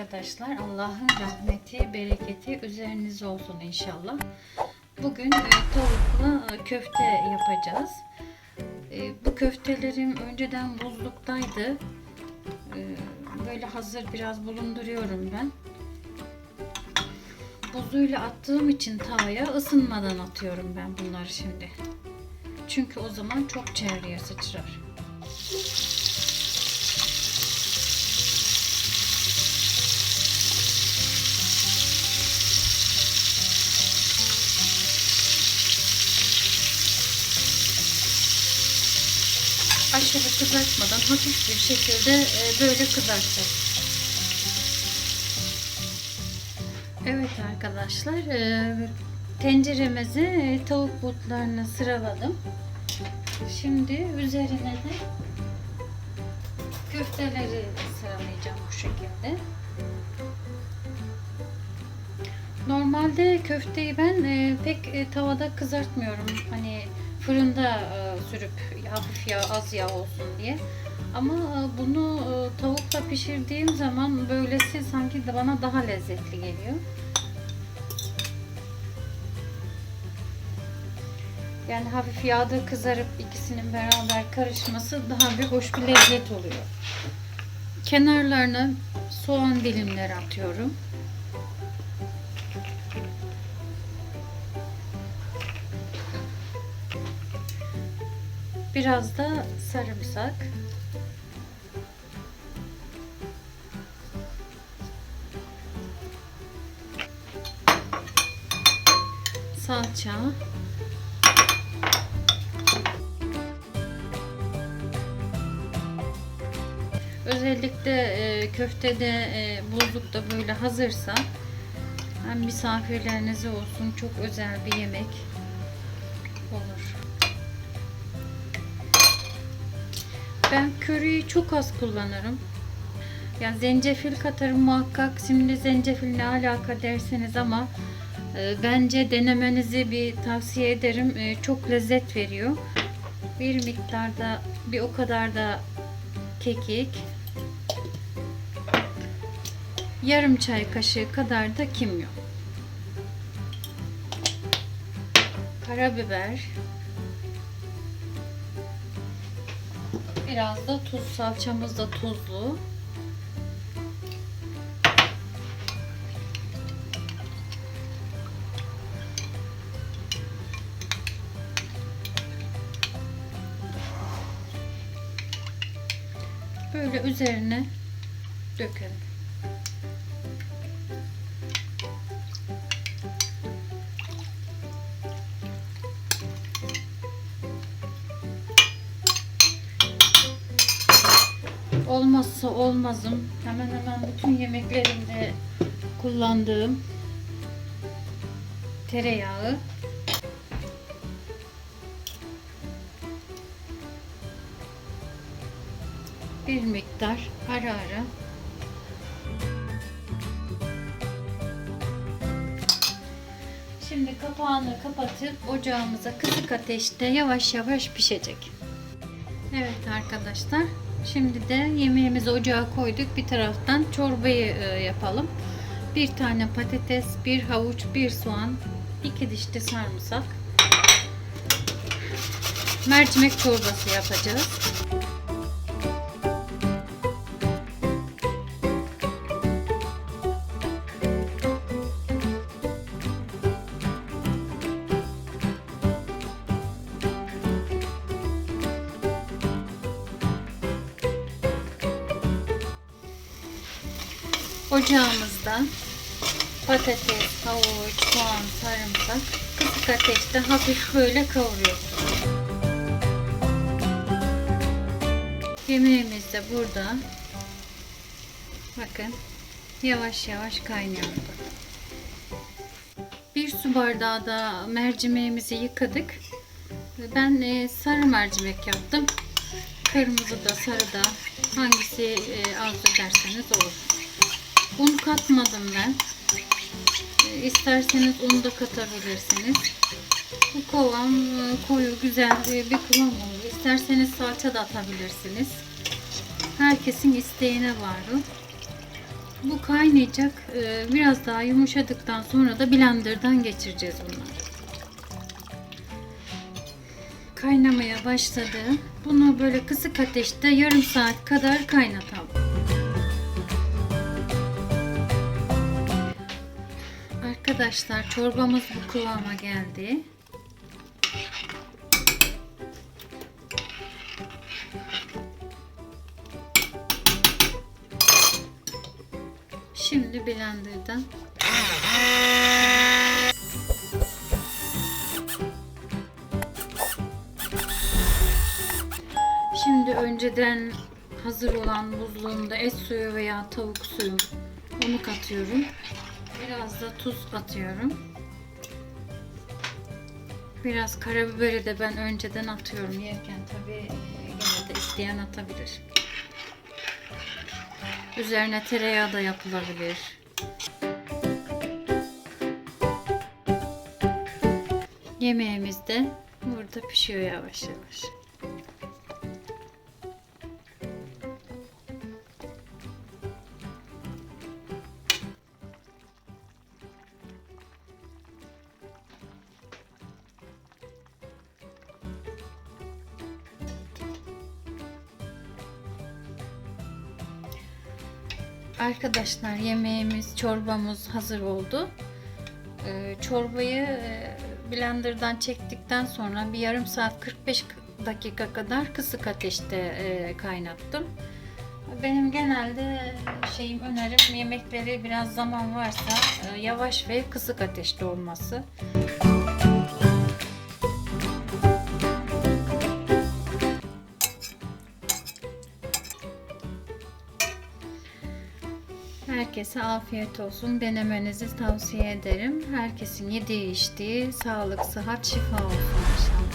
arkadaşlar. Allah'ın rahmeti, bereketi üzerinize olsun inşallah. Bugün e, tavukla e, köfte yapacağız. E, bu köftelerim önceden buzluktaydı. Böyle hazır biraz bulunduruyorum ben. Buzuyla attığım için tavaya ısınmadan atıyorum ben bunları şimdi. Çünkü o zaman çok çevreye sıçrar. Aşırı kızartmadan hafif bir şekilde e, böyle kızartacağız. Evet arkadaşlar e, tenceremizi tavuk butlarını sıraladım. Şimdi üzerine de köfteleri sıralayacağım bu şekilde. Normalde köfteyi ben e, pek tavada kızartmıyorum. Hani fırında e, sürüp hafif yağ az yağ olsun diye. Ama e, bunu e, tavukla pişirdiğim zaman böylesi sanki de bana daha lezzetli geliyor. Yani hafif yağda kızarıp ikisinin beraber karışması daha bir hoş bir lezzet oluyor. Kenarlarına soğan dilimleri atıyorum. Biraz da sarımsak. Salça. Özellikle e, köftede e, buzlukta böyle hazırsa hem misafirlerinize olsun çok özel bir yemek olur. Ben köriyi çok az kullanırım. Yani zencefil katarım muhakkak. Şimdi zencefil ne alaka derseniz ama e, bence denemenizi bir tavsiye ederim. E, çok lezzet veriyor. Bir miktarda bir o kadar da kekik. Yarım çay kaşığı kadar da kimyon. Karabiber. Biraz da tuz. Salçamız da tuzlu. Böyle üzerine dökelim. Olmazsa olmazım. Hemen hemen bütün yemeklerimde kullandığım tereyağı. Bir miktar ara ara. Şimdi kapağını kapatıp ocağımıza kısık ateşte yavaş yavaş pişecek. Evet arkadaşlar. Şimdi de yemeğimizi ocağa koyduk. Bir taraftan çorbayı e, yapalım. Bir tane patates, bir havuç, bir soğan, iki diş de sarımsak. Mercimek çorbası yapacağız. Ocağımızda patates, havuç, soğan, sarımsak kısık ateşte hafif böyle kavuruyoruz. Yemeğimiz de burada. Bakın yavaş yavaş kaynıyor. Bir su bardağı da mercimeğimizi yıkadık. Ben e, sarı mercimek yaptım. Kırmızı da sarı da hangisi e, arzu ederseniz olur. Un katmadım ben. E, İsterseniz un da katabilirsiniz. Bu kıvam e, koyu güzel e, bir kıvam olur. İsterseniz salça da atabilirsiniz. Herkesin isteğine bağlı. Bu kaynayacak. Ee, Biraz daha yumuşadıktan sonra da blenderdan geçireceğiz bunları. Kaynamaya başladı. Bunu böyle kısık ateşte yarım saat kadar kaynatalım. Arkadaşlar çorbamız bu kıvama geldi. Şimdi blenderdan Şimdi önceden hazır olan buzluğumda et suyu veya tavuk suyu onu katıyorum. Biraz da tuz atıyorum. Biraz karabiberi de ben önceden atıyorum yerken tabi yine de isteyen atabilir. Üzerine tereyağı da yapılabilir. Yemeğimiz de burada pişiyor yavaş yavaş. Arkadaşlar yemeğimiz, çorbamız hazır oldu. Ee, çorbayı e, blenderdan çektikten sonra bir yarım saat 45 dakika kadar kısık ateşte e, kaynattım. Benim genelde şeyim önerim yemekleri biraz zaman varsa e, yavaş ve kısık ateşte olması. Herkese afiyet olsun. Denemenizi tavsiye ederim. Herkesin yediği içtiği sağlık, sıhhat, şifa olsun inşallah.